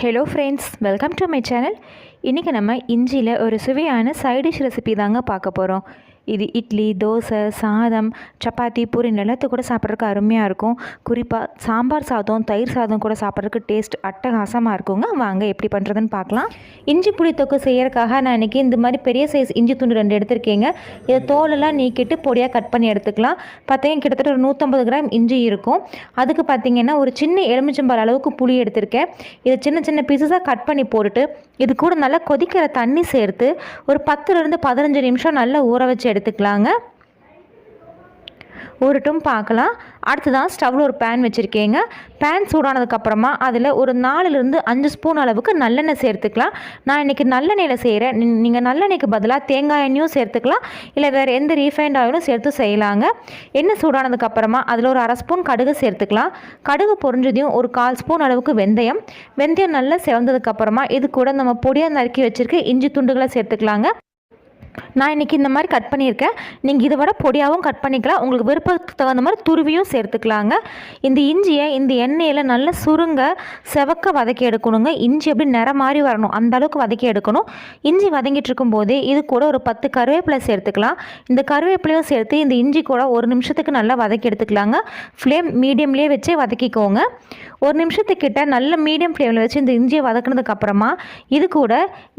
Hello friends welcome to my channel இன்றைக்கி நம்ம இஞ்சியில் ஒரு சுவையான சைடிஷ் ரெசிபி தாங்க பார்க்க போகிறோம் இது இட்லி தோசை சாதம் சப்பாத்தி பூரி நிலத்து கூட சாப்பிட்றதுக்கு அருமையாக இருக்கும். குறிப்பாக சாம்பார் சாதம் தயிர் சாதம் கூட சாப்பிட்றதுக்கு டேஸ்ட் அட்டகாசமாக இருக்குங்க. வாங்க எப்படி பண்ணுறதுன்னு பார்க்கலாம். இஞ்சி புளி தொக்கு செய்யறதுக்காக நான் இன்றைக்கி இந்த மாதிரி பெரிய சைஸ் இஞ்சி துண்டு ரெண்டு எடுத்திருக்கேங்க. இதை தோலெல்லாம் நீக்கிட்டு பொடியாக கட் பண்ணி எடுத்துக்கலாம். பார்த்தீங்கன்னா கிட்டத்தட்ட ஒரு நூற்றம்பது கிராம் இஞ்சி இருக்கும். அதுக்கு பார்த்தீங்கன்னா ஒரு சின்ன எலுமிச்சம்பால் அளவுக்கு புளி எடுத்திருக்கேன். இதை சின்ன சின்ன பீசஸாக கட் பண்ணி போட்டுட்டு இது கூட நல்லா கொதிக்கிற தண்ணி சேர்த்து ஒரு பத்துலேருந்து பதினஞ்சு நிமிஷம் நல்லா ஊற வச்சு எடுத்துக்கலாங்க. ஊறட்டும் பார்க்கலாம். அடுத்ததான் ஸ்டவ்வில் ஒரு பேன் வச்சுருக்கேங்க. பேன் சூடானதுக்கப்புறமா அதில் ஒரு நாலுலேருந்து அஞ்சு ஸ்பூன் அளவுக்கு நல்லெண்ணெய் சேர்த்துக்கலாம். நான் இன்றைக்கி நல்லெண்ணெயில் செய்கிறேன் நீங்கள் நல்லெண்ணெய்க்கு பதிலாக தேங்காய் எண்ணெயும் சேர்த்துக்கலாம். இல்லை வேறு எந்த ரீஃபைண்ட் ஆயிலும் சேர்த்து செய்யலாங்க. எண்ணெய் சூடானதுக்கப்புறமா அதில் ஒரு அரை ஸ்பூன் கடுகு சேர்த்துக்கலாம். கடுகு பொரிஞ்சதையும் ஒரு கால் ஸ்பூன் அளவுக்கு வெந்தயம். வெந்தயம் நல்லா செவந்ததுக்கப்புறமா இது கூட நம்ம பொடியாக நறுக்கி வச்சுருக்க இஞ்சி துண்டுகளை சேர்த்துக்கலாங்க. நான் இன்றைக்கி இந்த மாதிரி கட் பண்ணியிருக்கேன். நீங்கள் இதை விட பொடியாகவும் கட் பண்ணிக்கலாம். உங்களுக்கு விருப்பத்துக்கு தகுந்த மாதிரி துருவியும் சேர்த்துக்கலாங்க. இந்த இஞ்சியை இந்த எண்ணெயில் நல்லா சுருங்க செவக்க வதக்கி எடுக்கணுங்க. இஞ்சி அப்படி நிறம் மாதிரி வரணும். அந்த அளவுக்கு வதக்கி எடுக்கணும். இஞ்சி வதங்கிட்டு இருக்கும்போது இது கூட ஒரு பத்து கருவேப்பிலை சேர்த்துக்கலாம். இந்த கருவேப்பிலையும் சேர்த்து இந்த இஞ்சி கூட ஒரு நிமிஷத்துக்கு நல்லா வதக்கி எடுத்துக்கலாங்க. ஃப்ளேம் மீடியம்லேயே வச்சே வதக்கிக்கோங்க. ஒரு நிமிஷத்துக்கிட்ட நல்ல மீடியம் ஃப்ளேமில் வச்சு இந்த இஞ்சியை வதக்குனதுக்கு அப்புறமா இது கூட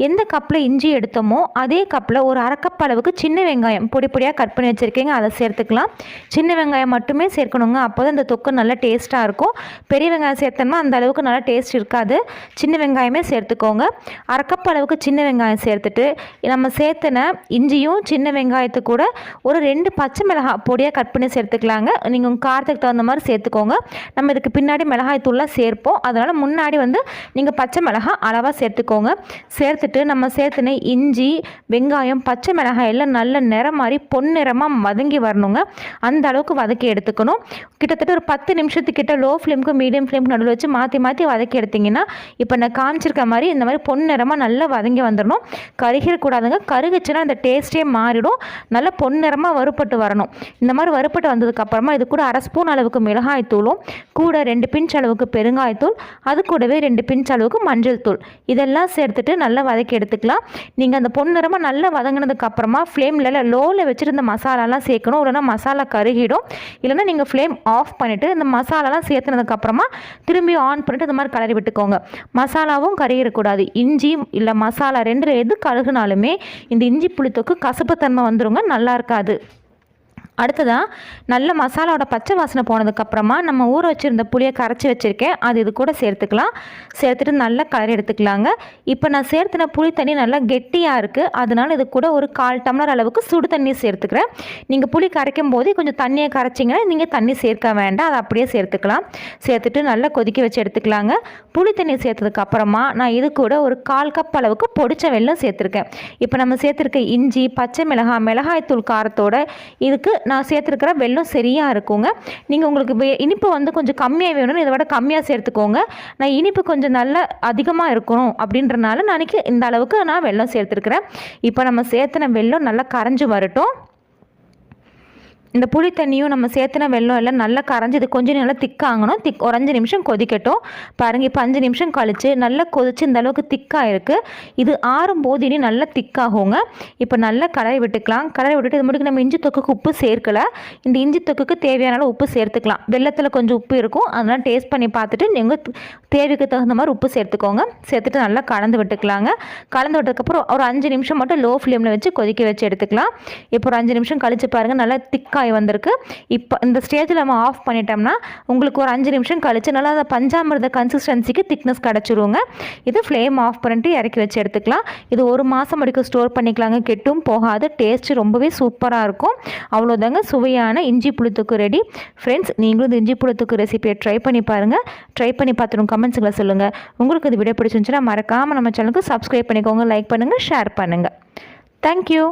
எந்த கப்பில் இஞ்சி எடுத்தோமோ அதே கப்பில் ஒரு அரைக்கப் அளவுக்கு சின்ன வெங்காயம் பொடி பொடியாக கட் பண்ணி வச்சுருக்கீங்க. அதை சேர்த்துக்கலாம். சின்ன வெங்காயம் மட்டுமே சேர்க்கணுங்க. அப்போ தான் இந்த தொக்கு நல்லா டேஸ்ட்டாக இருக்கும். பெரிய வெங்காயம் சேர்த்தோம்னா அந்த அளவுக்கு நல்லா டேஸ்ட் இருக்காது. சின்ன வெங்காயமே சேர்த்துக்கோங்க. அரைக்கப் அளவுக்கு சின்ன வெங்காயம் சேர்த்துட்டு நம்ம சேர்த்துன இஞ்சியும் சின்ன வெங்காயத்து கூட ஒரு ரெண்டு பச்சை மிளகாய் பொடியாக கட் பண்ணி சேர்த்துக்கலாங்க. நீங்கள் உங்கள் காரத்துக்கு தகுந்த மாதிரி சேர்த்துக்கோங்க. நம்ம இதுக்கு பின்னாடி மிளகாய் தூள்லாம் சேர்ப்போம். அதனால் முன்னாடி வந்து நீங்கள் பச்சை மிளகாய் அளவாக சேர்த்துக்கோங்க. சேர்த்துட்டு நம்ம சேர்த்துன இஞ்சி வெங்காயம் பச்சை மிளகாய் எல்லாம் நல்ல நிறம் மாதிரி பொன்னிறமாக வதங்கி வரணுங்க. அந்த அளவுக்கு வதக்கி எடுத்துக்கணும். கிட்டத்தட்ட ஒரு பத்து நிமிஷத்துக்கிட்ட லோ ஃப்ளேமுக்கு மீடியம் ஃப்ளேமுக்கு நடுவில் வச்சு மாற்றி மாற்றி வதக்கி எடுத்திங்கன்னா இப்போ நான் காமிச்சிருக்க மாதிரி இந்த மாதிரி பொன்னிறமாக நல்லா வதங்கி வந்துடணும் கருகிடக்கூடாதுங்க. கருகுச்சுன்னா அந்த டேஸ்ட்டே மாறிடும். நல்லா பொன்னிறமாக வறுப்பட்டு வரணும். இந்த மாதிரி வறுப்பட்டு வந்ததுக்கப்புறமா இது கூட அரை ஸ்பூன் அளவுக்கு மிளகாய் தூளும். கூட ரெண்டு பிஞ்ச் அளவுக்கு பெருங்காயத்தூள் அது கூடவே ரெண்டு பிஞ்ச் அளவுக்கு மஞ்சள் தூள். இதெல்லாம் சேர்த்துட்டு நல்லா வதக்கி எடுத்துக்கலாம். நீங்கள் அந்த பொன்னிறமாக நல்லா வதங்கினதுக்கு அப்புறமா ஃப்ளேமில் லோவில் வச்சுட்டு மசாலாலாம் சேர்க்கணும். இல்லைனா மசாலா கருகிடும். இல்லைனா நீங்கள் ஃப்ளேம் ஆஃப் பண்ணிவிட்டு இந்த மசாலாலாம் சேர்த்துனதுக்கப்புறமா திரும்பி ஆன் பண்ணிவிட்டு இந்த மாதிரி கலரி விட்டுக்கோங்க. மசாலாவும் கருகிடக்கூடாது. இஞ்சி இல்லை மசாலா ரெண்டு எது கழுகுனாலுமே இந்த இஞ்சி புளித்தொக்கு கசப்புத்தன்மை வந்துருங்க. நல்லா இருக்காது. அடுத்ததாக நல்ல மசாலாவோட பச்சை வாசனை போனதுக்கப்புறமா நம்ம ஊற வச்சுருந்த புளியை கரைச்சி வச்சுருக்கேன். அது இது கூட சேர்த்துக்கலாம். சேர்த்துட்டு நல்லா கலர் எடுத்துக்கலாங்க. இப்போ நான் சேர்த்துன புளி தண்ணி நல்லா கெட்டியாக இருக்குது அதனால் இது கூட ஒரு கால் டம்ளர் அளவுக்கு சுடு தண்ணி சேர்த்துக்கிறேன். நீங்கள் புளி கரைக்கும் போது கொஞ்சம் தண்ணியை கரைச்சிங்கன்னா நீங்கள் தண்ணி சேர்க்க வேண்டாம். அதை அப்படியே சேர்த்துக்கலாம். சேர்த்துட்டு நல்லா கொதிக்க வச்சு எடுத்துக்கலாங்க. புளி தண்ணி சேர்த்ததுக்கப்புறமா நான் இது கூட ஒரு கால் கப் அளவுக்கு பொடிச்ச வெள்ளம் சேர்த்துருக்கேன். இப்போ நம்ம சேர்த்துருக்க இஞ்சி பச்சை மிளகாய் மிளகாய் தூள் காரத்தோட இதுக்கு நான் சேர்த்துருக்கிற வெள்ளம் சரியாக இருக்குங்க. நீங்கள் உங்களுக்கு இனிப்பு வந்து கொஞ்சம் கம்மியாக வேணும்னு இதை விட கம்மியாக சேர்த்துக்கோங்க. நான் இனிப்பு கொஞ்சம் நல்லா அதிகமாக இருக்கணும் அப்படின்றனால நான் இந்த அளவுக்கு நான் வெல்லம் சேர்த்துருக்குறேன். இப்போ நம்ம சேர்த்துன வெல்லம் நல்லா கரைஞ்சி வரட்டும். இந்த புளி தண்ணியும் நம்ம சேர்த்துன வெள்ளம் எல்லாம் நல்லா கரைஞ்சி இது கொஞ்சம் நல்லா திக்காகணும். திக் ஒரு அஞ்சு நிமிஷம் கொதிக்கட்டும். பாருங்கள் இப்போ அஞ்சு நிமிஷம் கழித்து நல்லா கொதிச்சு இந்த அளவுக்கு திக்காக இருக்குது இது ஆறும் போது இனி நல்லா திக்காகுங்க. இப்போ நல்லா கலரை விட்டுக்கலாம். கலரை விட்டுட்டு இது முடிக்கு நம்ம இஞ்சி தொக்குக்கு உப்பு சேர்க்கலை. இந்த இஞ்சி தொக்குக்கு தேவையான அளவு உப்பு சேர்த்துக்கலாம். வெள்ளத்தில் கொஞ்சம் உப்பு இருக்கும். அதெல்லாம் டேஸ்ட் பண்ணி பார்த்துட்டு நீங்கள் தேவைக்கு தகுந்த மாதிரி உப்பு சேர்த்துக்கோங்க. சேர்த்துட்டு நல்லா கலந்து விட்டுக்கலாங்க. கலந்து விட்டதுக்கப்புறம் ஒரு அஞ்சு நிமிஷம் மட்டும் லோ ஃப்ளேமில் வச்சு கொதிக்க வச்சு எடுத்துக்கலாம். இப்போ ஒரு அஞ்சு நிமிஷம் கழித்து பாருங்கள் நல்லா திக்காக ஆகி வந்திருக்கு. இப்போ இந்த ஸ்டேஜில் நம்ம ஆஃப் பண்ணிட்டோம்னா உங்களுக்கு ஒரு அஞ்சு நிமிஷம் கழிச்சு நல்லா அந்த பஞ்சாமிரத கன்சிஸ்டன்சிக்கு திக்னஸ் கிடச்சிருவோங்க இது ஃப்ளேம் ஆஃப் பண்ணிட்டு இறக்கி வச்சு எடுத்துக்கலாம். இது ஒரு மாதம் வரைக்கும் ஸ்டோர் பண்ணிக்கலாங்க. கெட்டும் போகாது. டேஸ்ட்டு ரொம்பவே சூப்பராக இருக்கும். அவ்வளோதாங்க சுவையான இஞ்சி புளித்துக்கு ரெடி ஃப்ரெண்ட்ஸ் நீங்களும் இந்த இஞ்சி புளித்துக்கு ரெசிபியை ட்ரை பண்ணி பாருங்கள் ட்ரை பண்ணி பார்த்துடும் கமெண்ட்ஸுங்களை சொல்லுங்கள் உங்களுக்கு இது வீடியோ பிடிச்சிருந்துச்சுன்னா மறக்காமல் நம்ம சேனலுக்கு சப்ஸ்கிரைப் பண்ணிக்கோங்க. லைக் பண்ணுங்கள் ஷேர் பண்ணுங்கள் தேங்க்யூ